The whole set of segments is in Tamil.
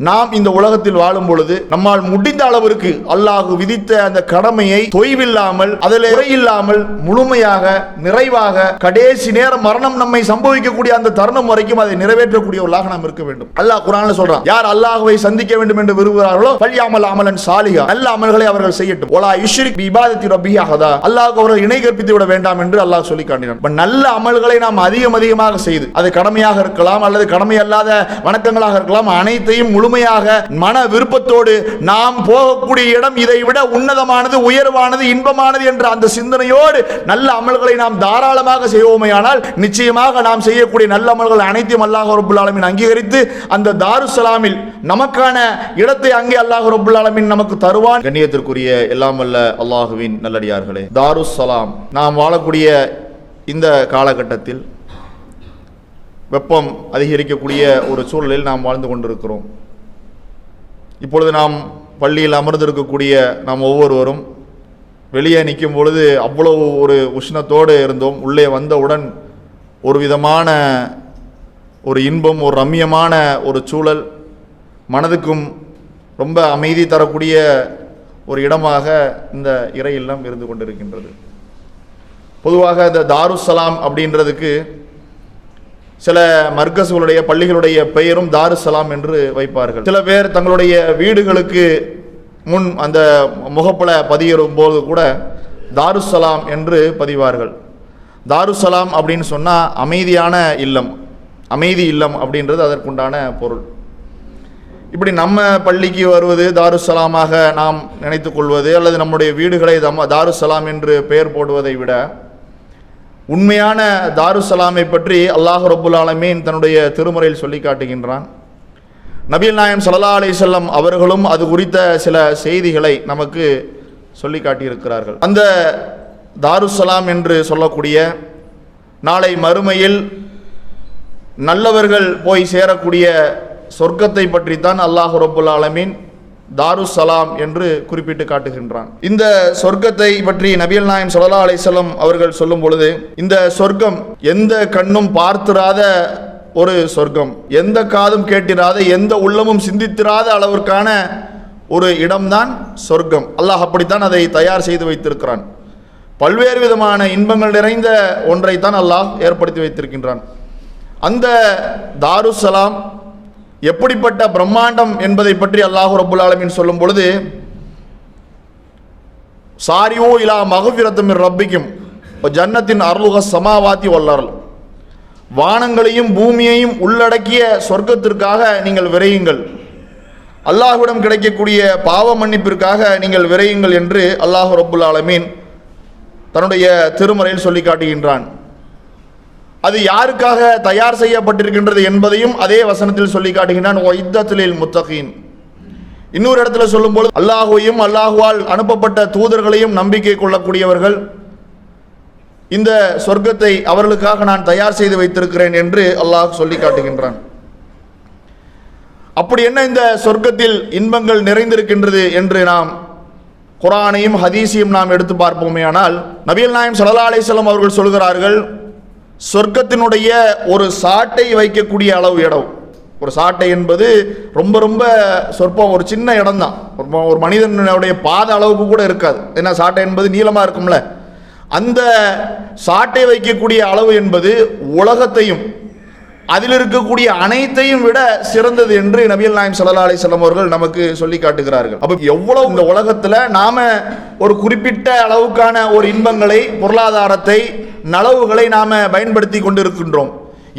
நாம் இந்த உலகத்தில் வாழும் பொழுது நம்மால் முடிந்த அளவிற்கு அல்லாஹ் விதித்த அந்த கடமையை தொய்வில்லாமல் அதில் இல்லாமல் முழுமையாக நிறைவாக கடைசி நேரம் மரணம் நம்மை சம்பவிக்கக்கூடிய அந்த தருணம் வரைக்கும் அதை நிறைவேற்றக்கூடியவர்களாக நாம் இருக்க வேண்டும். அல்லாஹ் குரான் சொல்றான் யார் அல்லாஹுவை சந்திக்க வேண்டும் என்று விரும்புகிறார்களோ பல்யாமல் அமலன் சாலிகா நல்ல அமல்களை அவர்கள் செய்யட்டும். ஒலா யுஷ்ரிக் இபாதத்தி ரபியாகதா அல்லாஹ் அவர்கள் இணை கற்பித்து விட வேண்டாம் என்று அல்லாஹ் சொல்லி காட்டினான். நல்ல அமல்களை நாம் அதிகம் அதிகமாக செய்து அது கடமையாக இருக்கலாம் அல்லது கடமை அல்லாத வணக்கங்களாக இருக்கலாம் அனைத்தையும் முழுமையாக மன விருப்பத்தோடு நாம் போகக்கூடிய இடம் இதை விட உன்னதமானது உயர்வானது இன்பமானது என்ற அந்த சிந்தனையோடு நல்ல அமல்களை நாம் தாராளமாக செய்வோமேயானால் நிச்சயமாக நாம் செய்யக்கூடிய நல்ல அமல்கள் அனைத்தையும் அல்லாஹ் ரபுல் ஆலமின் அங்கீகரித்து அந்த தாருசலாமில் நமக்கான இடத்தை அங்கே அல்லாஹ் ரபுல் ஆலமின் நமக்கு தருவான். கண்ணியத்திற்குரிய எல்லாம் வல்ல அல்லாஹுவின் நல்லடியார்களே தாருசலாம் நாம் வாழக்கூடிய இந்த காலகட்டத்தில் வெப்பம் அதிகரிக்கக்கூடிய ஒரு சூழலில் நாம் வாழ்ந்து கொண்டிருக்கிறோம். இப்பொழுது நாம் பள்ளியில் அமர்ந்திருக்கக்கூடிய நாம் ஒவ்வொருவரும் வெளியே நிற்கும் பொழுது அவ்வளவு ஒரு உஷ்ணத்தோடு இருந்தோம். உள்ளே வந்தவுடன் ஒரு விதமான ஒரு இன்பம் ஒரு ரம்யமான ஒரு சூழல் மனதுக்கும் ரொம்ப அமைதி தரக்கூடிய ஒரு இடமாக இந்த இறை இல்லம் இருந்து கொண்டிருக்கின்றது. பொதுவாக இந்த தாருசலாம் அப்படின்றதுக்கு சில மர்கசுகளுடைய பள்ளிகளுடைய பெயரும் தாருசலாம் என்று வைப்பார்கள். சில பேர் தங்களுடைய வீடுகளுக்கு முன் அந்த முகப்பல பதியிடும் போது கூட தாருசலாம் என்று பதிவார்கள். தாருசலாம் அப்படின்னு சொன்னால் அமைதியான இல்லம் அமைதி இல்லம் அப்படின்றது அதற்குண்டான பொருள். இப்படி நம்ம பள்ளிக்கு வருவது தாருசலாமாக நாம் நினைத்து கொள்வது அல்லது நம்முடைய வீடுகளை தம் தாருசலாம் என்று பெயர் போடுவதை விட உண்மையான தாருசலாமை பற்றி அல்லாஹ் ரபுல் ஆலமீன் தன்னுடைய திருமுறையில் சொல்லி காட்டுகின்றான். நபீல் நாயம் சல்லா அலிசல்லம் அவர்களும் அது குறித்த சில செய்திகளை நமக்கு சொல்லி காட்டியிருக்கிறார்கள். அந்த தாருசலாம் என்று சொல்லக்கூடிய நாளை மறுமையில் நல்லவர்கள் போய் சேரக்கூடிய சொர்க்கத்தை பற்றித்தான் அல்லாஹ் ரபுல் ஆலமீன் தாருசலாம் என்று குறிப்பிட்டு காட்டுகின்றான். இந்த சொர்க்கத்தை பற்றி நபியல் நாயம் சல்லா அலிசல்லம் அவர்கள் சொல்லும் பொழுது இந்த சொர்க்கம் எந்த கண்ணும் பார்த்திராத ஒரு சொர்க்கம் எந்த காதும் கேட்டிராத எந்த உள்ளமும் சிந்தித்திராத அளவிற்கான ஒரு இடம்தான் சொர்க்கம். அல்லாஹ் அப்படித்தான் அதை தயார் செய்து வைத்திருக்கிறான். பல்வேறு விதமான இன்பங்கள் நிறைந்த ஒன்றைத்தான் அல்லாஹ் ஏற்படுத்தி வைத்திருக்கின்றான். அந்த தாருசலாம் எப்படிப்பட்ட பிரம்மாண்டம் என்பதை பற்றி அல்லாஹு ரபுல் ஆலமின் சொல்லும் பொழுது சாரியோ இலா மகவிரத்தும் ரப்பிக்கும் ஜன்னத்தின் அருளுக சமாவாத்தி வல்லரல் வானங்களையும் பூமியையும் உள்ளடக்கிய சொர்க்கத்திற்காக நீங்கள் விரையுங்கள். அல்லாஹுடம் கிடைக்கக்கூடிய பாவ மன்னிப்பிற்காக நீங்கள் விரையுங்கள் என்று அல்லாஹு ரபுல் ஆலமீன் தன்னுடைய திருமறையில் சொல்லி காட்டுகின்றான். அது யாருக்காக தயார் செய்யப்பட்டிருக்கின்றது என்பதையும் அதே வசனத்தில் சொல்லி காட்டுகின்றான் ஒய்தத்திலில் முத்தகீன் இன்னொரு இடத்துல சொல்லும்போது அல்லாஹுவையும் அல்லாஹுவால் அனுப்பப்பட்ட தூதர்களையும் நம்பிக்கை கொள்ளக்கூடியவர்கள் இந்த சொர்க்கத்தை அவர்களுக்காக நான் தயார் செய்து வைத்திருக்கிறேன் என்று அல்லாஹ் சொல்லி காட்டுகின்றான் அப்படி என்ன இந்த சொர்க்கத்தில் இன்பங்கள் நிறைந்திருக்கின்றது என்று நாம் குரானையும் ஹதீஸையும் நாம் எடுத்து பார்ப்போமே ஆனால் நபியல் நாயம் சல்லா அலிஸ்லாம் அவர்கள் சொல்கிறார்கள் சொர்க்கத்தினுடைய ஒரு சாட்டை வைக்கக்கூடிய அளவு இடம். ஒரு சாட்டை என்பது ரொம்ப ரொம்ப சொற்பம் ஒரு சின்ன இடம் தான் ஒரு மனிதனுடைய பாத அளவுக்கு கூட இருக்காது. ஏன்னா சாட்டை என்பது நீளமாக இருக்கும்ல. அந்த சாட்டை வைக்கக்கூடிய அளவு என்பது உலகத்தையும் அதில் இருக்கக்கூடிய அனைத்தையும் விட சிறந்தது என்று நபியல் நாயம் சல்லா அலிஸ்லாம் அவர்கள் நமக்கு சொல்லி காட்டுகிறார்கள். அப்போ எவ்வளவு இந்த உலகத்தில் நாம் ஒரு குறிப்பிட்ட அளவுக்கான ஒரு இன்பங்களை பொருளாதாரத்தை நலவுகளை நாம் பயன்படுத்தி கொண்டிருக்கின்றோம்.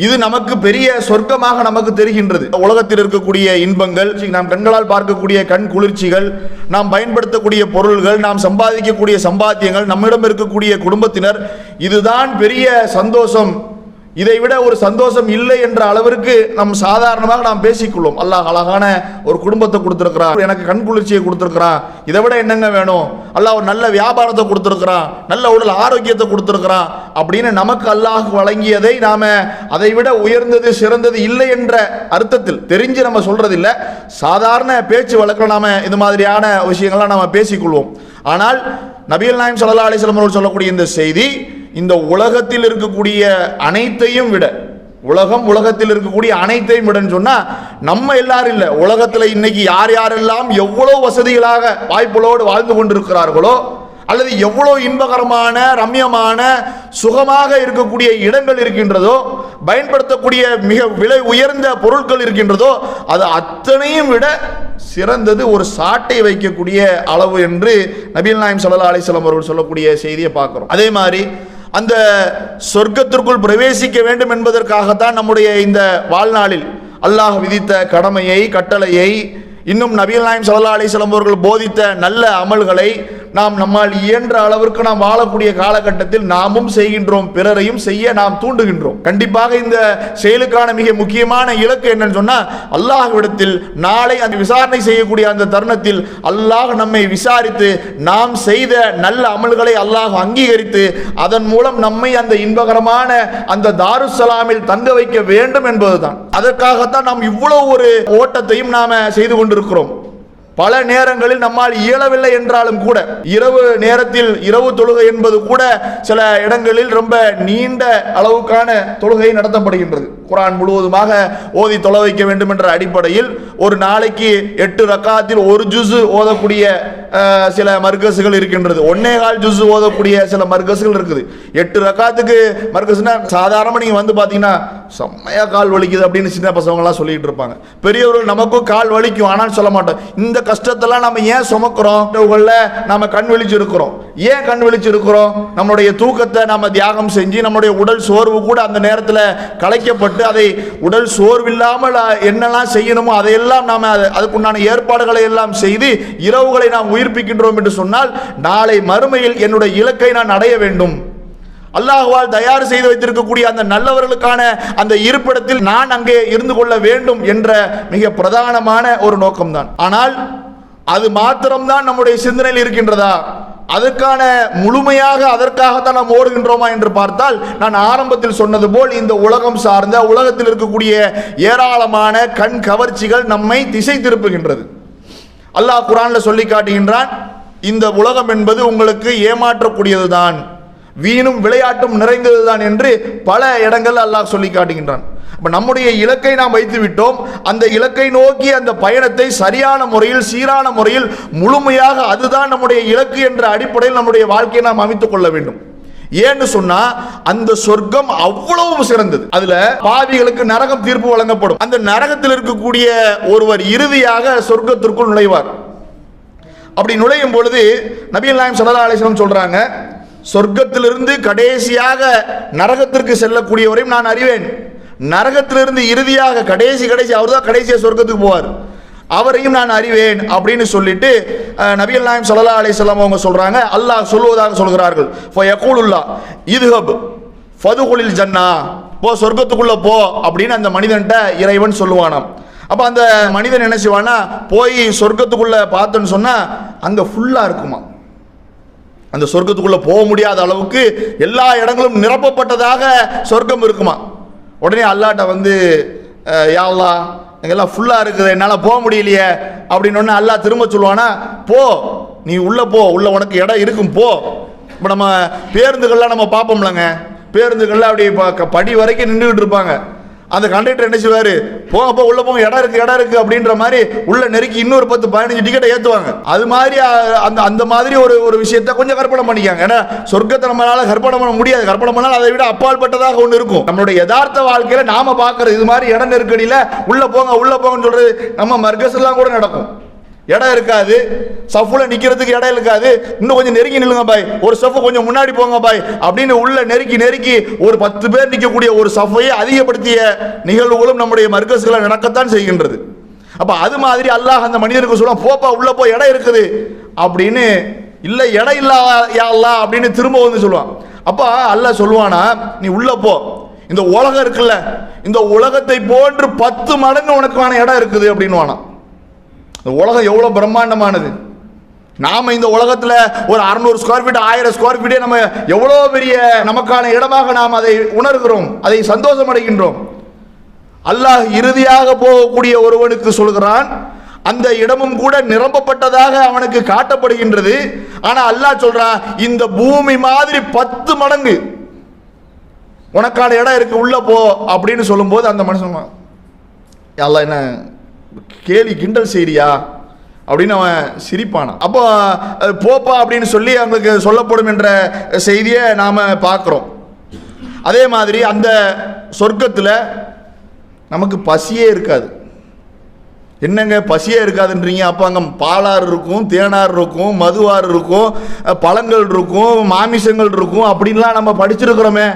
இது நமக்கு பெரிய சொர்க்கமாக நமக்கு தெரிகின்றது. உலகத்தில் இருக்கக்கூடிய இன்பங்கள் நாம் கண்களால் பார்க்கக்கூடிய கண் குளிர்ச்சிகள் நாம் பயன்படுத்தக்கூடிய பொருள்கள் நாம் சம்பாதிக்கக்கூடிய சம்பாத்தியங்கள் நம்மிடம் இருக்கக்கூடிய குடும்பத்தினர் இதுதான் பெரிய சந்தோஷம். இதை விட ஒரு சந்தோஷம் இல்லை என்ற அளவிற்கு நம் சாதாரணமாக நாம் பேசிக்கொள்வோம். அல்லாஹ் அழகான ஒரு குடும்பத்தை கொடுத்துருக்கிறான். எனக்கு கண் குளிர்ச்சியை கொடுத்துருக்கிறான். இதை விட என்னங்க வேணும்? அல்லாஹ் ஒரு நல்ல வியாபாரத்தை கொடுத்துருக்கிறான். நல்ல உடல் ஆரோக்கியத்தை கொடுத்துருக்கிறான். அப்படின்னு நமக்கு அல்லாஹ் வழங்கியதை நாம அதை விட உயர்ந்தது சிறந்தது இல்லை என்ற அர்த்தத்தில் தெரிஞ்சு நம்ம சொல்றது இல்லை சாதாரண பேச்சு வழக்கில் நாம இது மாதிரியான விஷயங்கள்லாம் நாம பேசிக்கொள்வோம். ஆனால் நபிகள் நாயம் சல்லா அலிஸ்லம் அவர்கள் சொல்லக்கூடிய இந்த செய்தி இந்த உலகத்தில் இருக்கக்கூடிய அனைத்தையும் விட உலகம் உலகத்தில் இருக்கக்கூடிய அனைத்தையும் விடன்னு சொன்னால் நம்ம எல்லாரும் இல்லை. உலகத்தில் இன்னைக்கு யார் யாரெல்லாம் எவ்வளோ வசதிகளாக வாய்ப்புகளோடு வாழ்ந்து கொண்டிருக்கிறார்களோ அல்லது எவ்வளோ இன்பகரமான ரம்யமான சுகமாக இருக்கக்கூடிய இடங்கள் இருக்கின்றதோ பயன்படுத்தக்கூடிய மிக விலை உயர்ந்த பொருட்கள் இருக்கின்றதோ அது அத்தனையும் விட சிறந்தது ஒரு சாட்டை வைக்கக்கூடிய அளவு என்று நபீல் நாயம் சல்லா அலிஸ்லாம் அவர்கள் சொல்லக்கூடிய செய்தியை பார்க்குறோம். அதே மாதிரி அந்த சொர்க்கத்திற்குள் பிரவேசிக்க வேண்டும் என்பதற்காகத்தான் நம்முடைய இந்த வாழ்நாளில் அல்லாஹ் விதித்த கடமையை கட்டளையை இன்னும் நபீல் நாயம் சல்லா அலிஸ்லாம் அவர்கள் போதித்த நல்ல அமல்களை நாம் நம்மால் இயன்ற அளவிற்கு நாம் வாழக்கூடிய காலகட்டத்தில் நாமும் செய்கின்றோம் பிறரையும் செய்ய நாம் தூண்டுகின்றோம். கண்டிப்பாக இந்த செயலுக்கான மிக முக்கியமான இலக்கு என்னன்னு சொன்னா அல்லாஹ்விடத்தில் நாளை அந்த விசாரணை செய்யக்கூடிய அந்த தருணத்தில் அல்லாஹ் நம்மை விசாரித்து நாம் செய்த நல்ல அமல்களை அல்லாஹ் அங்கீகரித்து அதன் மூலம் நம்மை அந்த இன்பகரமான அந்த தாருசலாமில் தங்க வைக்க வேண்டும் என்பதுதான். அதற்காகத்தான் நாம் இவ்வளவு ஒரு ஓட்டத்தையும் நாம செய்து கொண்டு கொண்டிருக்கிறோம். பல நேரங்களில் நம்மால் இயலவில்லை என்றாலும் கூட இரவு நேரத்தில் இரவு தொழுகை என்பது கூட சில இடங்களில் ரொம்ப நீண்ட அளவுக்கான தொழுகை நடத்தப்படுகின்றது. குரான் முழுவதுமாக ஓதி தொலை வைக்க வேண்டும் என்ற அடிப்படையில் ஒரு நாளைக்கு எட்டு ரக்காத்தில் ஒரு ஜூஸு ஓதக்கூடிய சில மர்கசுகள் இருக்கின்றது. ஒன்னே கால் ஜுசு ஓதக்கூடிய சில மர்கசுகள் இருக்குது. எட்டு ரக்காத்துக்கு மர்கசுனா சாதாரணமாக நீங்கள் வந்து பார்த்தீங்கன்னா செம்மையாக கால் வலிக்குது அப்படின்னு சின்ன பசங்களாம் சொல்லிட்டு இருப்பாங்க. பெரியவர்கள் நமக்கும் கால் வலிக்கும் ஆனால் சொல்ல மாட்டோம். இந்த கஷ்டத்தெல்லாம் நம்ம ஏன் சுமக்கிறோம்? நம்ம கண் விழிச்சு இருக்கிறோம் ஏன் கண் விழிச்சு இருக்கிறோம் நம்மளுடைய தூக்கத்தை நம்ம தியாகம் செஞ்சு நம்முடைய உடல் சோர்வு கூட அந்த நேரத்தில் கலைக்கப்பட்டு அதை உடல் சோர்வில்லாமல் என்னெல்லாம் செய்யணுமோ அதையெல்லாம் நாம் அது- அதுக்குண்டான ஏற்பாடுகளை எல்லாம் செய்து இரவுகளை நாம் உயிர்ப்பிக்கின்றோம் என்று சொன்னால் நாளை மறுமையில் என்னுடைய இலக்கை நான் அடைய வேண்டும். அல்லாஹ்வால் தயார் செய்து வைத்திருக்கக்கூடிய அந்த நல்லவர்களுக்கான அந்த இருப்பிடத்தில் நான் அங்கே இருந்து கொள்ள வேண்டும் என்ற மிக பிரதானமான ஒரு நோக்கம்தான். ஆனால் அது மாத்திரம்தான் நம்முடைய சிந்தனையில் இருக்கின்றதா? அதற்கான முழுமையாக அதற்காகத்தான் நாம் ஓடுகின்றோமா என்று பார்த்தால் நான் ஆரம்பத்தில் சொன்னது போல் இந்த உலகம் சார்ந்த உலகத்தில் இருக்கக்கூடிய ஏராளமான கண் கவர்ச்சிகள் நம்மை திசை திருப்புகின்றது. அல்லாஹ் குரான்ல சொல்லி காட்டுகின்றான் இந்த உலகம் என்பது உங்களுக்கு ஏமாற்றக்கூடியதுதான் வீணும் விளையாட்டும் நிறைந்ததுதான் என்று பல இடங்கள் அல்லாஹ் சொல்லி காட்டுகின்றான். இப்போ நம்முடைய இலக்கை நாம் வைத்து விட்டோம். அந்த இலக்கை நோக்கி அந்த பயணத்தை சரியான முறையில் சீரான முறையில் முழுமையாக அதுதான் நம்முடைய இலக்கு என்ற அடிப்படையில் நம்முடைய வாழ்க்கையை நாம் அமைத்துக் கொள்ள வேண்டும். ஏன்னு சொன்னா அந்த சொர்க்கம் அவ்வளவு சிறந்தது. அதுல பாவிகளுக்கு நரகம் தீர்ப்பு வழங்கப்படும். அந்த நரகத்தில் இருக்கக்கூடிய ஒருவர் இறுதியாக சொர்க்கத்திற்குள் நுழைவார். அப்படி நுழையும் பொழுது நபிகள் நாயம் சல்லா அலிஸ்லாம் சொல்றாங்க சொர்க்கத்திலிருந்து கடைசியாக நரகத்திற்கு செல்லக்கூடியவரையும் நான் அறிவேன். நரகத்திலிருந்து இறுதியாக கடைசி கடைசி அவர் தான் கடைசியாக சொர்க்கத்துக்கு போவார். அவரையும் நான் அறிவேன் அப்படின்னு சொல்லிட்டு அஹ், நபிகள் நாயம் சல்லா அலிஸ்லாம் அவங்க சொல்றாங்க. அல்லாஹ் சொல்லுவதாக சொல்கிறார்கள். ஃபயகூலுல்லா இதுஹப் ஃபதுகுலில் ஜன்னா போ சொர்க்கத்துக்குள்ள போ அப்படின்னு அந்த மனிதன்ட்ட இறைவன் சொல்லுவானாம். அப்போ அந்த மனிதன் என்ன செய்வானா போய் சொர்க்கத்துக்குள்ள பார்த்தேன்னு சொன்னா அங்கே ஃபுல்லாக இருக்குமா அந்த சொர்க்கத்துக்குள்ள போக முடியாத அளவுக்கு எல்லா இடங்களும் நிரப்பப்பட்டதாக சொர்க்கம் இருக்குமா உடனே அல்லாட்ட வந்து அஹ், எங்கெல்லாம் ஃபுல்லாக இருக்குது என்னால் போக முடியலையே அப்படின்னு அல்லா அல்லாஹ் திரும்ப சொல்லுவானா போ நீ உள்ளே போ உள்ள உனக்கு இடம் இருக்கும் போ. இப்போ நம்ம பேருந்துகள்லாம் நம்ம பார்ப்போம்லங்க. பேருந்துகள்லாம் அப்படி படி வரைக்கும் நின்றுக்கிட்டு இருப்பாங்க. அந்த கண்டக்டர் என்ன செய்வாரு? போங்க போ உள்ள போங்க இடம் இருக்கு இடம் இருக்கு அப்படின்ற மாதிரி உள்ள நெருக்கி இன்னொரு பத்து பதினஞ்சு டிக்கெட்டை ஏற்றுவாங்க அது மாதிரி அந்த அந்த மாதிரி ஒரு ஒரு விஷயத்த கொஞ்சம் கற்பனை பண்ணிக்காங்க. ஏன்னா சொர்க்கத்தை நம்மளால கற்பனை பண்ண முடியாது. கற்பனை பண்ணால் அதை விட அப்பாற்பட்டதாக ஒன்று இருக்கும். நம்மளுடைய யதார்த்த வாழ்க்கையில நாம பார்க்கறது இது மாதிரி இடம் நெருக்கடியில உள்ள போங்க உள்ள போங்கன்னு சொல்றது நம்ம மர்கஸ் எல்லாம் கூட நடக்கும். இடம் இருக்காது. சஃப்ல நிக்கிறதுக்கு இடம் இருக்காது. இன்னும் கொஞ்சம் நெருங்கி நில்லுங்க பாய். ஒரு சஃபு கொஞ்சம் முன்னாடி போங்க பாய். அப்படின்னு உள்ள நெருக்கி நெருக்கி ஒரு பத்து பேர் நிற்கக்கூடிய ஒரு சஃபையை அதிகப்படுத்திய நிகழ்வுகளும் நம்முடைய மர்க்கஸ்களை நடக்கத்தான் செய்கின்றது. அப்ப அது மாதிரி அல்லாஹ் அந்த மனிதனுக்கு சொல்ல போப்பா உள்ள போய் இடம் இருக்குது. அப்படின்னு இல்லை இடம் இல்லா அல்லா அப்படின்னு திரும்ப வந்து சொல்லுவான். அப்போ அல்லாஹ் சொல்லுவானா நீ உள்ள போ. இந்த உலகம் இருக்குல்ல இந்த உலகத்தை போன்று பத்து மடங்கு உனக்கான இடம் இருக்குது அப்படின்னு வானா இந்த உலகம் எவ்வளோ பிரம்மாண்டமானது? நாம் இந்த உலகத்தில் ஒரு அறுநூறு ஸ்கொயர் ஃபீட் ஆயிரம் ஸ்கொயர் ஃபீட்டே நம்ம எவ்வளோ பெரிய நமக்கான இடமாக நாம் அதை உணர்கிறோம் அதை சந்தோஷம் அடைகின்றோம் அல்லாஹ் இறுதியாக போகக்கூடிய ஒருவனுக்கு சொல்கிறான் அந்த இடமும் கூட நிரம்பப்பட்டதாக அவனுக்கு காட்டப்படுகின்றது. ஆனால் அல்லாஹ் சொல்றான் இந்த பூமி மாதிரி பத்து மடங்கு உனக்கான இடம் இருக்கு உள்ள போ அப்படின்னு சொல்லும்போது அந்த மனுஷன் எல்லாம் என்ன கேலி கிண்டல் செய்றியா? அப்படின்னு அவன் சிரிப்பானான். அப்போ அது போப்பா அப்படின்னு சொல்லி அவங்களுக்கு சொல்லப்படும் என்ற செய்தியை நாம் பார்க்குறோம். அதே மாதிரி அந்த சொர்க்கத்தில் நமக்கு பசியே இருக்காது. என்னங்க பசியே இருக்காதுன்றீங்க? அப்போ அங்கே பாலாறு இருக்கும் தேனார் இருக்கும் மதுவாறு இருக்கும் பழங்கள் இருக்கும் மாமிசங்கள் இருக்கும் அப்படின்லாம் நம்ம படிச்சிருக்கிறோமே.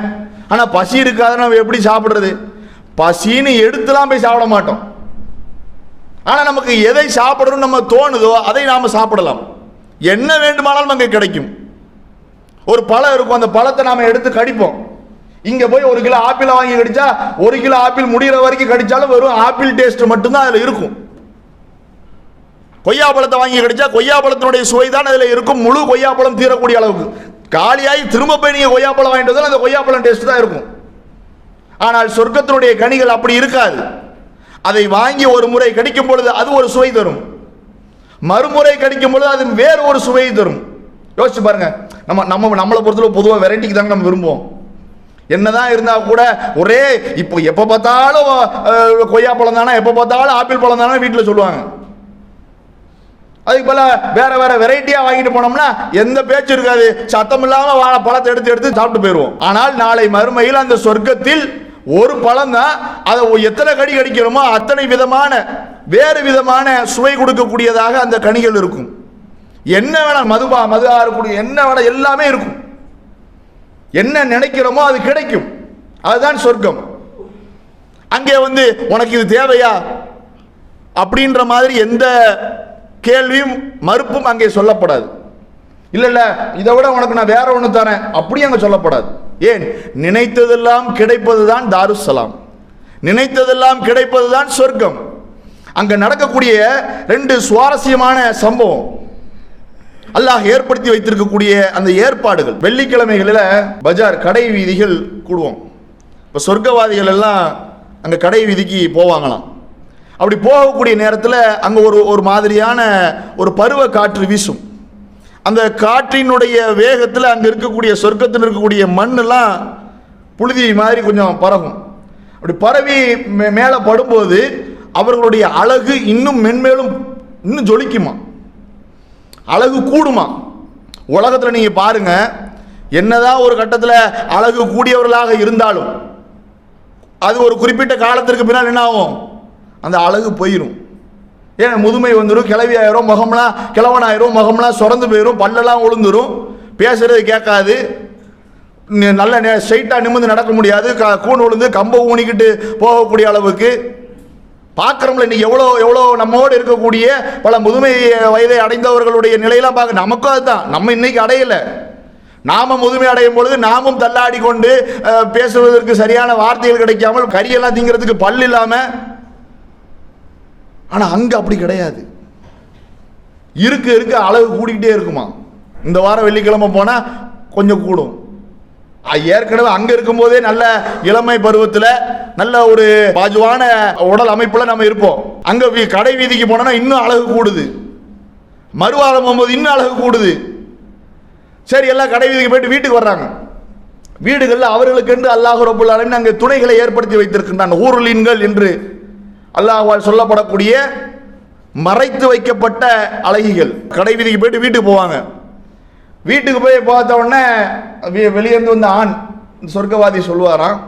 ஆனால் பசி இருக்காது நம்ம எப்படி சாப்பிட்றது? பசின்னு எடுத்துலாம் போய் சாப்பிட மாட்டோம். ஆனால் நமக்கு எதை சாப்பிடணும் நம்ம தோணுதோ அதை நாம் சாப்பிடலாம். என்ன வேண்டுமானாலும் அங்கே கிடைக்கும். ஒரு பழம் இருக்கும் அந்த பழத்தை நாம் எடுத்து கடிப்போம். இங்கே போய் ஒரு கிலோ ஆப்பிளை வாங்கி கடிச்சா ஒரு கிலோ ஆப்பிள் முடிகிற வரைக்கும் கடித்தாலும் வெறும் ஆப்பிள் டேஸ்ட் மட்டும்தான் அதில் இருக்கும். கொய்யா பழத்தை வாங்கி கடிச்சா கொய்யா பழத்தினுடைய சுவை தான் அதில் இருக்கும். முழு கொய்யா பழம் தீரக்கூடிய அளவுக்கு. காலியாகி திரும்ப போய் நீங்கள் கொய்யா பழம் வாங்கிட்டு வந்தாலும் அந்த கொய்யா பழம் டேஸ்ட் தான் இருக்கும். ஆனால் சொர்க்கத்தினுடைய கனிகள் அப்படி இருக்காது. அதை வாங்கி ஒரு முறை கடிக்கும் பொழுது அது ஒரு சுவை தரும். மறுமுறை கடிக்கும் பொழுது அது வேறு ஒரு சுவையை தரும். யோசிச்சு பாருங்க. நம்ம நம்ம நம்மளை பொறுத்தவரை பொதுவாக வெரைட்டிக்கு தாங்க நம்ம விரும்புவோம். என்னதான் இருந்தால் கூட ஒரே இப்போ எப்போ பார்த்தாலும் கொய்யா பழம் தானே எப்போ பார்த்தாலும் ஆப்பிள் பழம் தானே வீட்டில் சொல்லுவாங்க. அதுக்கு போல வேற வேற வெரைட்டியா வாங்கிட்டு போனோம்னா எந்த பேச்சு இருக்காது. சத்தம் இல்லாமல் பழத்தை எடுத்து எடுத்து சாப்பிட்டு போயிடுவோம். ஆனால் நாளை மறுமையில் அந்த சொர்க்கத்தில் ஒரு பழம் தான். அதை எத்தனை கடி கடிக்கிறோமோ அத்தனை விதமான வேறு விதமான சுவை கொடுக்கக்கூடியதாக அந்த கனிகள் இருக்கும். என்ன வேணால் மதுபா மதுவாக இருக்கக்கூடிய என்ன வேணால் எல்லாமே இருக்கும். என்ன நினைக்கிறோமோ அது கிடைக்கும். அதுதான் சொர்க்கம். அங்கே வந்து உனக்கு இது தேவையா? அப்படின்ற மாதிரி எந்த கேள்வியும் மறுப்பும் அங்கே சொல்லப்படாது. இல்லை இல்லை இதை விட உனக்கு நான் வேற ஒன்று தரேன். அப்படியும் அங்கே சொல்லப்படாது. ஏன்? நினைத்ததெல்லாம் கிடைப்பதுதான் தாருசலாம். நினைத்ததெல்லாம் கிடைப்பதுதான் சொர்க்கம். அங்க நடக்கக்கூடிய ரெண்டு சுவாரஸ்யமான சம்பவம். அல்லாஹ் ஏற்படுத்தி வைத்திருக்கக்கூடிய அந்த ஏற்பாடுகள். வெள்ளிக்கிழமைகளில் பஜார் கடை வீதிகள் கூடுவோம். இப்போ சொர்க்கவாதிகள் எல்லாம் அங்கே கடை வீதிக்கு போவாங்களாம். அப்படி போகக்கூடிய நேரத்தில் அங்கே ஒரு ஒரு மாதிரியான ஒரு பருவ காற்று வீசும். அந்த காற்றினுடைய வேகத்தில் அங்கே இருக்கக்கூடிய சொர்க்கத்தில் இருக்கக்கூடிய மண்ணெல்லாம் புழுதி மாதிரி கொஞ்சம் பரவும் அப்படி பரவி மே- மேலே படும்போது அவர்களுடைய அழகு இன்னும் மென்மேலும் இன்னும் ஜொலிக்குமா? அழகு கூடுமா? உலகத்தில் நீங்கள் பாருங்க என்னதான் ஒரு கட்டத்தில் அழகு கூடியவர்களாக இருந்தாலும் அது ஒரு குறிப்பிட்ட காலத்திற்கு பின்னால் என்ன ஆகும்? அந்த அழகு போயிடும் ஏன் முதுமை வந்துடும் கிளவி ஆயிரும் முகம்லாம் கிழவனாயிரும் முகம்லாம் சுரந்து போயிடும் பல்லெல்லாம் உளுந்துரும். பேசுறது கேட்காது. நல்ல ஸ்ட்ரைட்டாக நிமிர்ந்து நடக்க முடியாது. க கூண் விழுந்து கம்பை ஊனிக்கிட்டு போகக்கூடிய அளவுக்கு. பார்க்குறோம்ல இன்றைக்கி எவ்வளோ எவ்வளோ நம்மோடு இருக்கக்கூடிய பல முதுமை வயதை அடைந்தவர்களுடைய நிலையெல்லாம் பார்க்க நமக்கும் அதுதான். நம்ம இன்னைக்கு அடையலை. நாம முதுமை அடையும் பொழுது நாமும் தள்ளாடி கொண்டு பேசுவதற்கு சரியான வார்த்தைகள் கிடைக்காமல் கரியெல்லாம் திங்கிறதுக்கு பல் இல்லாமல் ஆனால் அங்கே அப்படி கிடையாது. இருக்க இருக்க அளவு கூடிக்கிட்டே இருக்குமா? இந்த வாரம் வெள்ளிக்கிழமை போனால் கொஞ்சம் கூடும். ஏற்கனவே அங்கே இருக்கும்போதே நல்ல இளமை பருவத்தில் நல்ல ஒரு பாஜுவான உடல் அமைப்பில் நம்ம இருப்போம். அங்கே வீ- கடை வீதிக்கு போனோன்னா இன்னும் அழகு கூடுது. மறுவாரம் போகும்போது இன்னும் அழகு கூடுது. சரி எல்லாம் கடை வீதிக்கு போயிட்டு வீட்டுக்கு வர்றாங்க. வீடுகளில் அவர்களுக்கென்று அல்லாஹ் ரபுல்லாலும் அங்கே துணைகளை ஏற்படுத்தி வைத்திருக்கின்றான். ஊருளின்கள் என்று அல்லாஹால் சொல்லப்படக்கூடிய மறைத்து வைக்கப்பட்ட அழகிகள். கடை வீதிக்கு போயிட்டு வீட்டுக்கு போவாங்க. வீட்டுக்கு போய் பார்த்த உடனே வெளியேந்து வந்த ஆண் சொர்க்கவாதி சொல்லுவாராம்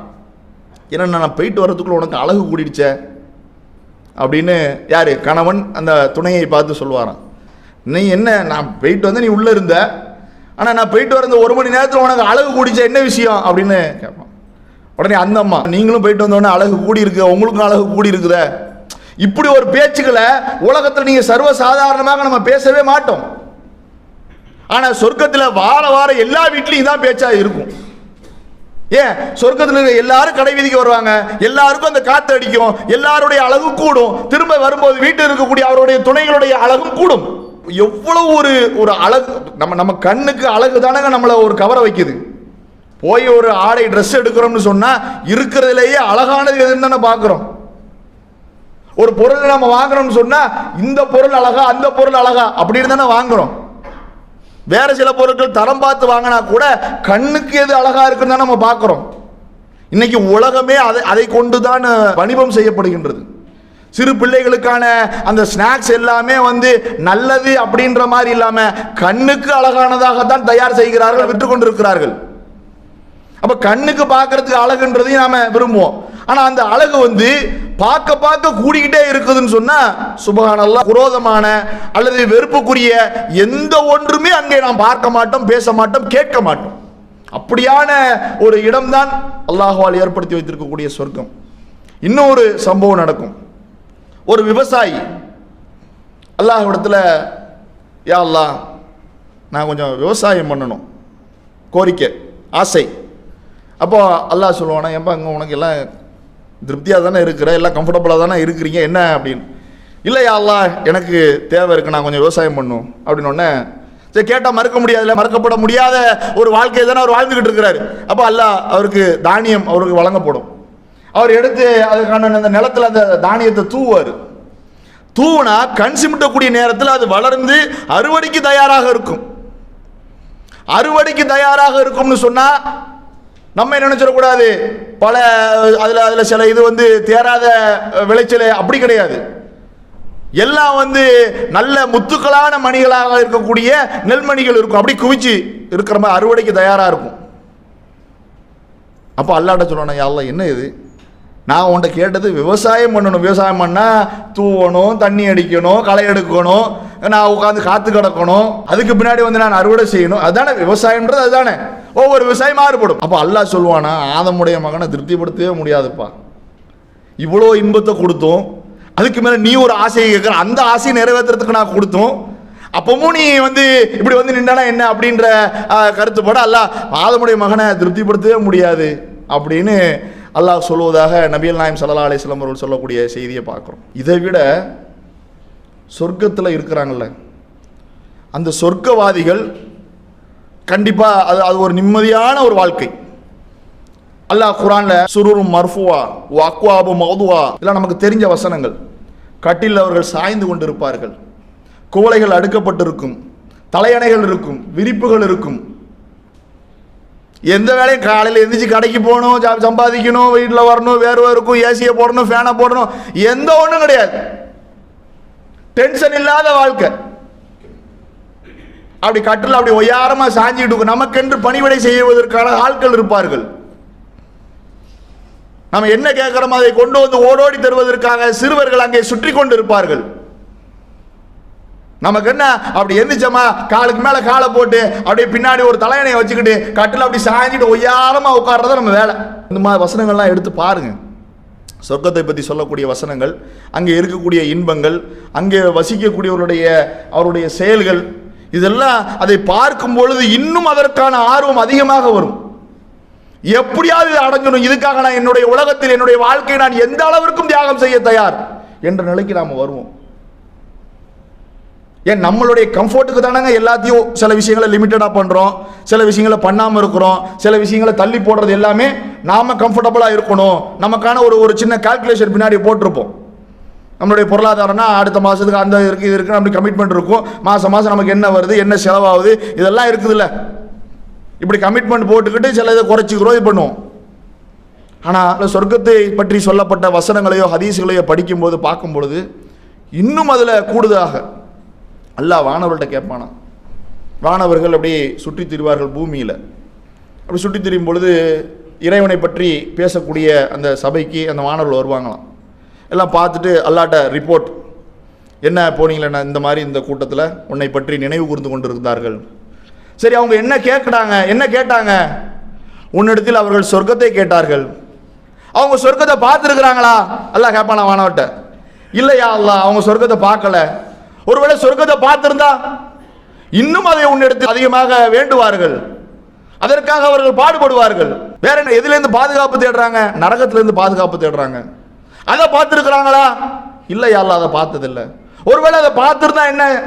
ஏன்னா நான் போயிட்டு வர்றதுக்குள்ள உனக்கு அழகு கூடிடுச்சே? அப்படின்னு யார்? கணவன் அந்த துணையை பார்த்து சொல்லுவாராம். நீ என்ன நான் போயிட்டு வந்து நீ உள்ளே இருந்த? ஆனால் நான் போயிட்டு வர ஒரு மணி நேரத்தில் உனக்கு அழகு கூடிச்ச என்ன விஷயம்? அப்படின்னு கேட்பான். உடனே அந்த அம்மா நீங்களும் போயிட்டு வந்தோடனே அழகு கூடி இருக்கு உங்களுக்கும் அழகு கூடி இருக்குத இப்படி ஒரு பேச்சுக்களை உலகத்தில் நீங்கள் சர்வ சாதாரணமாக நம்ம பேசவே மாட்டோம். ஆனால் சொர்க்கத்தில் வார வாரம் எல்லா வீட்லையும் தான் பேச்சாக இருக்கும். ஏன்? சொர்க்கத்தில் இருக்க எல்லாரும் கடை வீதிக்கு வருவாங்க. எல்லாருக்கும் அந்த காற்று அடிக்கும். எல்லாருடைய அழகு கூடும். திரும்ப வரும்போது வீட்டில் இருக்கக்கூடிய அவருடைய துணைகளுடைய அழகும் கூடும். எவ்வளவு ஒரு ஒரு அழகு நம்ம நம்ம கண்ணுக்கு அழகு தானங்க நம்மளை ஒரு கவர வைக்குது. போய் ஒரு ஆடை ட்ரெஸ் எடுக்கிறோம்னு சொன்னால் இருக்கிறதுலேயே அழகானது எதுன்னு தானே பார்க்குறோம். ஒரு பொருளை நம்ம வாங்குறோம்னு சொன்னால் இந்த பொருள் அழகா அந்த பொருள் அழகா அப்படின்னு தானே வாங்குறோம். வேற சில பொருட்கள் தரம் பார்த்து வாங்கினா கூட கண்ணுக்கு எது அழகா இருக்குன்னு தான் நம்ம பார்க்குறோம். இன்னைக்கு உலகமே அதை அதை கொண்டு தான் வணிபம் செய்யப்படுகின்றது. சிறு பிள்ளைகளுக்கான அந்த ஸ்நாக்ஸ் எல்லாமே வந்து நல்லது அப்படின்ற மாதிரி இல்லாமல் கண்ணுக்கு அழகானதாகத்தான் தயார் செய்கிறார்கள் விற்று கொண்டிருக்கிறார்கள். அப்ப கண்ணுக்கு பார்க்கறதுக்கு அழகுன்றதையும் நாம விரும்புவோம். ஆனா அந்த அழகு வந்து பார்க்க பார்க்க கூடிக்கிட்டே இருக்குதுன்னு சொன்னா சுபகானல்லா குரோதமான அல்லது வெறுப்புக்குரிய எந்த ஒன்றுமே அங்கே நாம் பார்க்க மாட்டோம் பேச மாட்டோம் கேட்க மாட்டோம். அப்படியான ஒரு இடம்தான் அல்லாஹ்வால் ஏற்படுத்தி வைத்திருக்கக்கூடிய சொர்க்கம். இன்னும் ஒரு சம்பவம் நடக்கும். ஒரு விவசாயி அல்லாஹ் இடத்துல யா அல்லாஹ் நான் கொஞ்சம் விவசாயம் பண்ணணும். கோரிக்கை ஆசை. அப்போ அல்லாஹ் சொல்லுவானா ஏன்பா அங்கே உனக்கு எல்லாம் திருப்தியாக தானே இருக்கிற? எல்லாம் கம்ஃபர்டபுளாக தானே இருக்கிறீங்க? என்ன? அப்படின்னு. இல்லையா அல்லா எனக்கு தேவை இருக்கு நான் கொஞ்சம் விவசாயம் பண்ணும். அப்படின்னு உடனே சரி கேட்டால் மறுக்க முடியாதுல்ல மறுக்கப்பட முடியாத ஒரு வாழ்க்கையை தானே அவர் வாழ்ந்துக்கிட்டு இருக்கிறாரு. அப்போ அல்லாஹ் அவருக்கு தானியம் அவருக்கு வழங்கப்படும். அவர் எடுத்து அதுக்கான அந்த நிலத்தில் அந்த தானியத்தை தூவார் தூவுனா கண் சிமிட்டக்கூடிய நேரத்தில் அது வளர்ந்து அறுவடைக்கு தயாராக இருக்கும். அறுவடைக்கு தயாராக இருக்கும்னு சொன்னால் நம்ம என்ன நினைச்சிடக்கூடாது? பல அதில் அதில் சில இது வந்து தேராத விளைச்சல் அப்படி கிடையாது. எல்லாம் வந்து நல்ல முத்துக்களான மணிகளாக இருக்கக்கூடிய நெல்மணிகள் இருக்கும். அப்படி குவிச்சு இருக்கிற மாதிரி அறுவடைக்கு தயாராக இருக்கும். அப்போ அல்லாட்ட சொல்லணும் யாரெல்லாம் என்ன இது? நான் உன்கிட்ட கேட்டது விவசாயம் பண்ணணும். விவசாயம் பண்ணால் தூவணும் தண்ணி அடிக்கணும் களை எடுக்கணும் நான் உட்காந்து காத்து கிடக்கணும். அதுக்கு பின்னாடி வந்து நான் அறுவடை செய்யணும். அதுதானே விவசாயம்ன்றது அதுதானே. ஒவ்வொரு விவசாயம் மாறுபடும். அப்போ அல்லாஹ் சொல்லுவானா ஆதமுடைய மகனை திருப்திப்படுத்தவே முடியாதுப்பா. இவ்வளோ இன்பத்தை கொடுத்தோம். அதுக்கு மேலே நீ ஒரு ஆசையை கேட்குற. அந்த ஆசையை நிறைவேற்றுறதுக்கு நான் கொடுத்தோம். அப்பவும் நீ வந்து இப்படி வந்து நின்றானா என்ன? அப்படின்ற கருத்துப்பட அல்லாஹ் ஆதமுடைய மகனை திருப்திப்படுத்தவே முடியாது. அப்படின்னு அல்லாஹ் சொல்லுவதாக நபியல் நாயம் சல்லா அலிஸ்லாம் அவர்கள் சொல்லக்கூடிய செய்தியை பார்க்குறோம். இதை விட சொர்க்கத்தில் இருக்கிறாங்கள்ல அந்த சொர்க்கவாதிகள் கண்டிப்பாக அது அது ஒரு நிம்மதியான ஒரு வாழ்க்கை. அல்லாஹ் குரானில் சுருரும் மர்ஃபுவா வாக்வாபு மௌதுவா இதெல்லாம் நமக்கு தெரிஞ்ச வசனங்கள். கட்டில் அவர்கள் சாய்ந்து கொண்டிருப்பார்கள். குவளைகள் அடுக்கப்பட்டிருக்கும். தலையணைகள் இருக்கும். விரிப்புகள் இருக்கும். எந்த வேலையும் காலையில் எந்திரிச்சு கடைக்கு போகணும் சம்பாதிக்கணும் வீட்டில் வரணும் வேறு இருக்கும் ஏசியை போடணும் ஃபேனை போடணும் எந்த ஒன்றும் கிடையாது. டென்ஷன் இல்லாத வாழ்க்கை. அப்படி கட்டில் அப்படி ஒய்யாரமாக சாஞ்சிக்கிட்டு இருக்கும் நமக்கென்று பணிவிடை செய்வதற்கான ஆட்கள் இருப்பார்கள். நம்ம என்ன கேட்குறோமோ அதை கொண்டு வந்து ஓடோடி தருவதற்காக சிறுவர்கள் அங்கே சுற்றி கொண்டு இருப்பார்கள் நமக்கு என்ன அப்படி எந்திரிச்சோமா? காலுக்கு மேலே காலை போட்டு அப்படியே பின்னாடி ஒரு தலையணையை வச்சுக்கிட்டு கட்டில் அப்படி சாய்ஞ்சிட்டு ஒய்யாரமாக உட்கார்றத நம்ம வேலை. இந்த மாதிரி வசனங்கள்லாம் எடுத்து பாருங்கள் சொர்க்கத்தை பற்றி சொல்லக்கூடிய வசனங்கள் அங்கே இருக்கக்கூடிய இன்பங்கள் அங்கே வசிக்கக்கூடியவருடைய அவருடைய செயல்கள் இதெல்லாம் அதை பார்க்கும் பொழுது இன்னும் அதற்கான ஆர்வம் அதிகமாக வரும். எப்படியாவது இதை அடைஞ்சிடும் இதுக்காக நான் என்னுடைய உலகத்தில் என்னுடைய வாழ்க்கையை நான் எந்த அளவிற்கும் தியாகம் செய்ய தயார் என்ற நிலைக்கு நாம் வருவோம். ஏன் நம்மளுடைய கம்ஃபர்ட்டுக்கு தானங்க எல்லாத்தையும் சில விஷயங்களை லிமிட்டடாக பண்ணுறோம் சில விஷயங்களை பண்ணாமல் இருக்கிறோம். சில விஷயங்களை தள்ளி போடுறது எல்லாமே நாம் கம்ஃபர்டபுளாக இருக்கணும். நமக்கான ஒரு ஒரு சின்ன கால்குலேஷன் பின்னாடி போட்டிருப்போம். நம்மளுடைய பொருளாதாரம்னா அடுத்த மாதத்துக்கு அந்த இருக்கு இது இருக்குது அப்படி கமிட்மெண்ட் இருக்கும். மாதம் மாதம் நமக்கு என்ன வருது என்ன செலவாகுது இதெல்லாம் இருக்குதுல்ல. இப்படி கமிட்மெண்ட் போட்டுக்கிட்டு சில இதை குறைச்சிக்கிறோம் இது பண்ணுவோம். ஆனால் சொர்க்கத்தை பற்றி சொல்லப்பட்ட வசனங்களையோ ஹதீஸ்களையோ படிக்கும்போது பார்க்கும்பொழுது இன்னும் அதில் கூடுதலாக அல்லாஹ் வானவர்கள்ட்ட கேட்பானா? வானவர்கள் அப்படியே சுற்றித் திரிவார்கள் பூமியில். அப்படி சுற்றித் திரியும் பொழுது இறைவனை பற்றி பேசக்கூடிய அந்த சபைக்கு அந்த மாணவர்கள் வருவாங்களாம். எல்லாம் பார்த்துட்டு அல்லாட்ட ரிப்போர்ட் என்ன போனீங்களே இந்த மாதிரி இந்த கூட்டத்தில்? உன்னை பற்றி நினைவு கூர்ந்து கொண்டிருந்தார்கள். சரி அவங்க என்ன கேட்குறாங்க? என்ன கேட்டாங்க? உன்னிடத்தில் அவர்கள் சொர்க்கத்தை கேட்டார்கள். அவங்க சொர்க்கத்தை பார்த்துருக்குறாங்களா? எல்லாம் கேட்பானா வானவர்கிட்ட? இல்லையா அல்லா அவங்க சொர்க்கத்தை பார்க்கல. ஒருவேளை சொர்க்கத்தை பார்த்திருந்தா இன்னும் அதை உன்னெடுத்து அதிகமாக வேண்டுவார்கள். அதற்காக அவர்கள் பாடுபடுவார்கள். வேற என்ன எதுலேருந்து பாதுகாப்பு தேடுறாங்க? நரகத்திலேருந்து பாதுகாப்பு தேடுறாங்க. அதை பார்த்துருக்குறாங்களா? இல்லையா யாரில் அதை பார்த்ததில்லை. ஒருவேளை அதை பார்த்துருந்தா என்ன?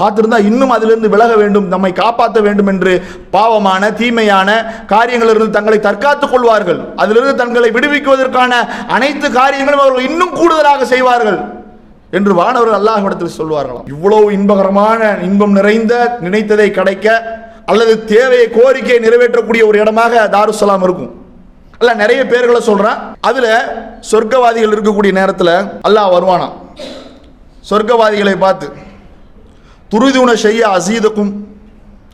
பார்த்துருந்தா இன்னும் அதிலிருந்து விலக வேண்டும் நம்மை காப்பாற்ற வேண்டும் என்று பாவமான தீமையான காரியங்களிலிருந்து தங்களை தற்காத்துக் கொள்வார்கள். அதிலிருந்து தங்களை விடுவிக்குவதற்கான அனைத்து காரியங்களும் அவர்கள் இன்னும் கூடுதலாக செய்வார்கள். என்று வானவர்கள் அல்லாஹ்விடத்தில் சொல்வார்களாம். இவ்வளவு இன்பகரமான இன்பம் நிறைந்த நினைத்ததை கிடைக்க அல்லது தேவையை கோரிக்கையை நிறைவேற்றக்கூடிய ஒரு இடமாக தாருசலாம் இருக்கும். அல்ல நிறைய பேர்களை சொல்றான். அதுல சொர்க்கவாதிகள் இருக்கக்கூடிய நேரத்தில் அல்லாஹ் வருவானாம். சொர்க்கவாதிகளை பார்த்து துருதுன செய்ய அசீதக்கும்.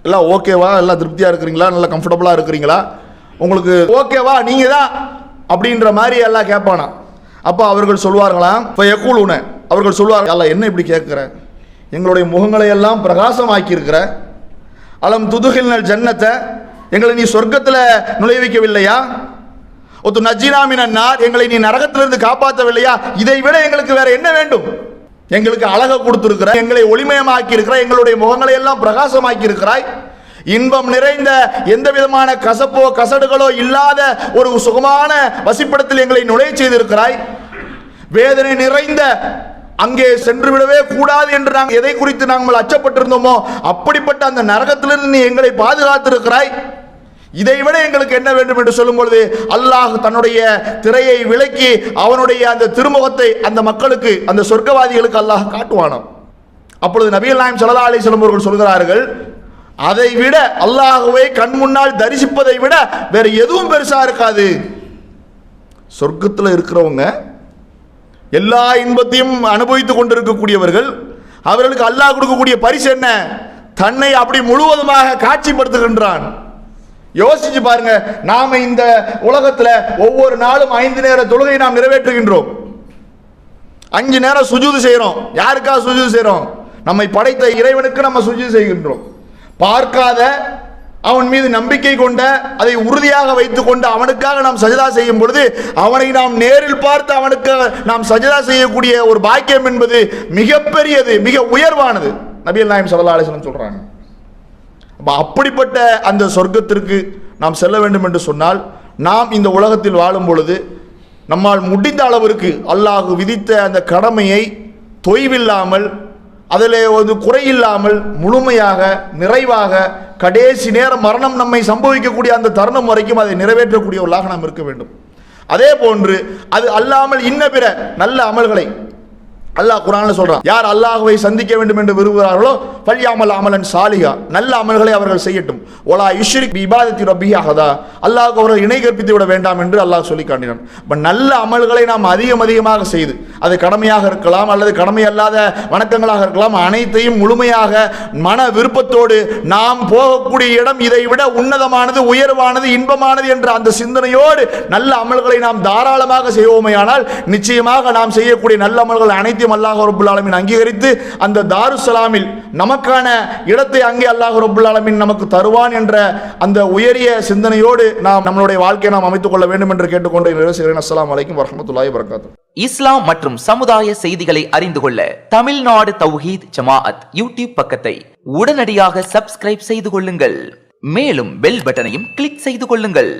எல்லாம் ஓகேவா எல்லாம் திருப்தியாக இருக்கிறீங்களா? நல்லா கம்ஃபர்டபுளாக இருக்கிறீங்களா? உங்களுக்கு ஓகேவா நீங்கள் தான் அப்படின்ற மாதிரி எல்லாம் கேட்பானா அப்போ அவர்கள் சொல்வார்களாம் இப்போ எக்கூலுன அவர்கள் சொல்வார்கள் அல்ல என்ன இப்படி கேட்குற? எங்களுடைய முகங்களை எல்லாம் பிரகாசமாக்கியிருக்கிற. அலம் துதுகில் ஜன்னத்தை எங்களை நீ சொர்க்கத்தில் நுழைவிக்கவில்லையா? ஒத்து நஜினாமினார் எங்களை நீ நரகத்திலிருந்து காப்பாற்றவில்லையா? இதை விட எங்களுக்கு வேற என்ன வேண்டும்? எங்களுக்கு அழக கொடுத்துருக்கிற எங்களை ஒளிமயமாக்கி இருக்கிற எங்களுடைய முகங்களை எல்லாம் பிரகாசமாக்கி இருக்கிறாய் இன்பம் நிறைந்த எந்த விதமான கசப்போ கசடுகளோ இல்லாத ஒரு சுகமான வசிப்பிடத்தில் எங்களை நுழைய செய்திருக்கிறாய். வேதனை நிறைந்த அங்கே சென்று விடவே கூடாது என்று நாங்கள் எதை குறித்து நாங்கள் அச்சப்பட்டிருந்தோமோ அப்படிப்பட்ட அந்த நரகத்திலிருந்து நீ எங்களை பாதுகாத்திருக்கிறாய். இதை விட எங்களுக்கு என்ன வேண்டும் என்று சொல்லும் பொழுது அல்லாஹ் தன்னுடைய திரையை விலக்கி அவனுடைய அந்த திருமுகத்தை அந்த மக்களுக்கு அந்த சொர்க்கவாதிகளுக்கு அல்லாஹ் காட்டுவானாம். அப்பொழுது நபிகள் நாயம் சல்லா அலிஸ்லம் அவர்கள் சொல்கிறார்கள் அதை விட அல்லாஹுவை கண் முன்னால் தரிசிப்பதை விட வேற எதுவும் பெருசா இருக்காது. சொர்க்கத்தில் இருக்கிறவங்க எல்லா இன்பத்தையும் அனுபவித்துக் கொண்டிருக்கக்கூடியவர்கள் அவர்களுக்கு அல்லாஹ் கொடுக்கக்கூடிய பரிசு என்ன? தன்னை அப்படி முழுவதுமாக காட்சிப்படுத்துகின்றான். யோசிச்சு பாருங்க நாம இந்த உலகத்துல ஒவ்வொரு நாளும் ஐந்து நேர தொழுகை நாம் நிறைவேற்றுகின்றோம். அஞ்சு நேரம் சுஜூது செய்கிறோம் யாருக்கா சுஜூது செய்கிறோம் நம்மை படைத்த இறைவனுக்கு நம்ம சுஜூது செய்கின்றோம். பார்க்காத அவன் மீது நம்பிக்கை கொண்ட அதை உறுதியாக வைத்துக் கொண்டு அவனுக்காக நாம் சஜதா செய்யும் பொழுது அவனை நாம் நேரில் பார்த்து அவனுக்கு நாம் சஜதா செய்யக்கூடிய ஒரு பாக்கியம் என்பது மிகப்பெரியது மிக உயர்வானது. நபியல் நாயம் சல்லா அலிஸ்லம் சொல்றாங்க. அப்படிப்பட்ட அந்த சொர்க்கத்திற்கு நாம் செல்ல வேண்டும் என்று சொன்னால் நாம் இந்த உலகத்தில் வாழும் பொழுது நம்மால் முடிந்த அளவிற்கு அல்லாஹு விதித்த அந்த கடமையை தொய்வில்லாமல் அதில் ஒரு குறையில்லாமல் முழுமையாக நிறைவாக கடைசி நேரம் மரணம் நம்மை சம்பவிக்கக்கூடிய அந்த தருணம் வரைக்கும் அதை நிறைவேற்றக்கூடியவர்களாக நாம் இருக்க வேண்டும். அதே போன்று அது அல்லாமல் இன்ன பிற நல்ல அமல்களை அல்லாஹ் குரான் சொல்றான் யார் அல்லாஹுவை சந்திக்க வேண்டும் என்று விரும்புகிறார்களோ பள்ளியாமல் அமலன் சாலிகா நல்ல அமல்களை அவர்கள் செய்யட்டும். ஓலா யுஷ்ரிக் இபாதத்தி ரப்பியாகதா அல்லாஹ் அவர்கள் இணை கற்பித்து விட வேண்டாம் என்று அல்லாஹ் சொல்லி காட்டினான். நல்ல அமல்களை நாம் அதிகம் அதிகமாக செய்து அது கடமையாக இருக்கலாம் அல்லது கடமை அல்லாத வணக்கங்களாக இருக்கலாம் அனைத்தையும் முழுமையாக மன விருப்பத்தோடு நாம் போகக்கூடிய இடம் இதை விட உன்னதமானது உயர்வானது இன்பமானது என்ற அந்த சிந்தனையோடு நல்ல அமல்களை நாம் தாராளமாக செய்வோமேயானால் நிச்சயமாக நாம் செய்யக்கூடிய நல்ல அமல்கள் அனைத்தையும் அல்லாஹ் ரபுல் ஆலமின் அங்கீகரித்து அந்த தாருசலாமில் நமக்கான இடத்தை அங்கே அல்லாஹ் ரபுல் ஆலமின் நமக்கு தருவான் என்ற அந்த உயரிய சிந்தனையோடு நாம் நம்மளுடைய வாழ்க்கையை நாம் அமைத்துக் கொள்ள வேண்டும் என்று கேட்டுக்கொண்டு நிறைவு செய்கிறேன் அஸ்ஸலாமு அலைக்கும் வரஹ்மத்துல்லாஹி வரகாத்து இஸ்லாம் மற்றும் சமுதாய செய்திகளை அறிந்து கொள்ள தமிழ்நாடு தௌஹீத் ஜமாஅத் யூடியூப் பக்கத்தை உடனடியாக சப்ஸ்கிரைப் செய்து கொள்ளுங்கள். மேலும் பெல் பட்டனையும் கிளிக் செய்து கொள்ளுங்கள்.